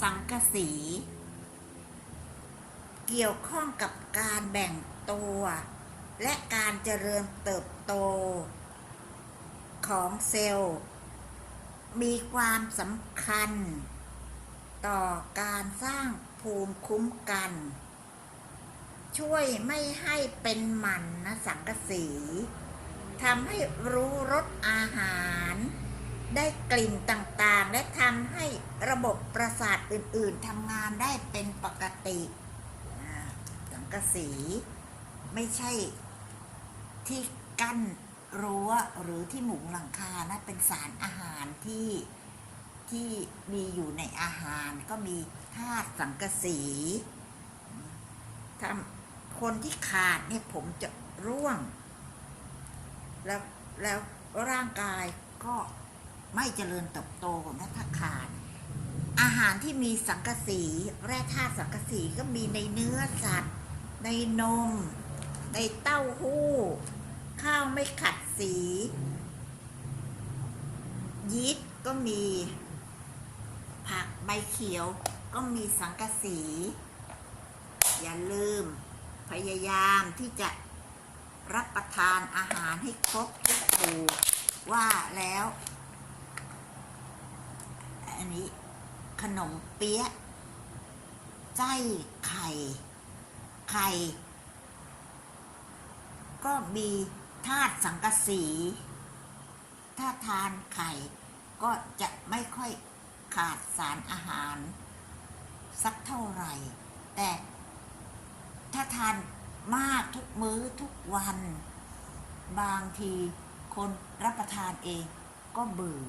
สังกะสี เกี่ยวข้องกับการแบ่งตัว และการเจริญเติบโต ของเซลล์ มีความสำคัญ ต่อการสร้างภูมิคุ้มกัน ช่วยไม่ให้เป็นหมันนะสังกะสีทำให้รู้รสอาหาร ได้กลิ่นต่าง ระบบประสาทอื่น ๆทำงานได้เป็นปกติสังกะสีไม่ใช่ที่กั้นรั้วหรือที่หมุงหลังคานะ เป็นสารอาหารที่ที่มีอยู่ในอาหารก็มีธาตุสังกะสีทำคนที่ขาดเนี่ยผมจะร่วง แล้วแล้วร่างกายก็ไม่เจริญเติบโตนะถ้าขาด หารที่มีสังกะสีแร่ธาตุสังกะสีก็มีในเนื้อสัตว์ ในนม ในเต้าหู้ ข้าวไม่ขัดสี ยีสต์ก็มี ผักใบเขียวก็มีสังกะสี อย่าลืม พยายามที่จะรับประทานอาหารให้ครบทุกหมู่ว่าแล้ว อันนี้ ขนมเปี๊ยะไส้ไข่ ไข่ ก็มีธาตุสังกะสี ถ้าทานไข่ ก็จะไม่ค่อยขาดสารอาหาร สักเท่าไหร่ แต่ถ้าทานมากทุกมื้อทุกวัน บางทีคนรับประทานเองก็เบื่อ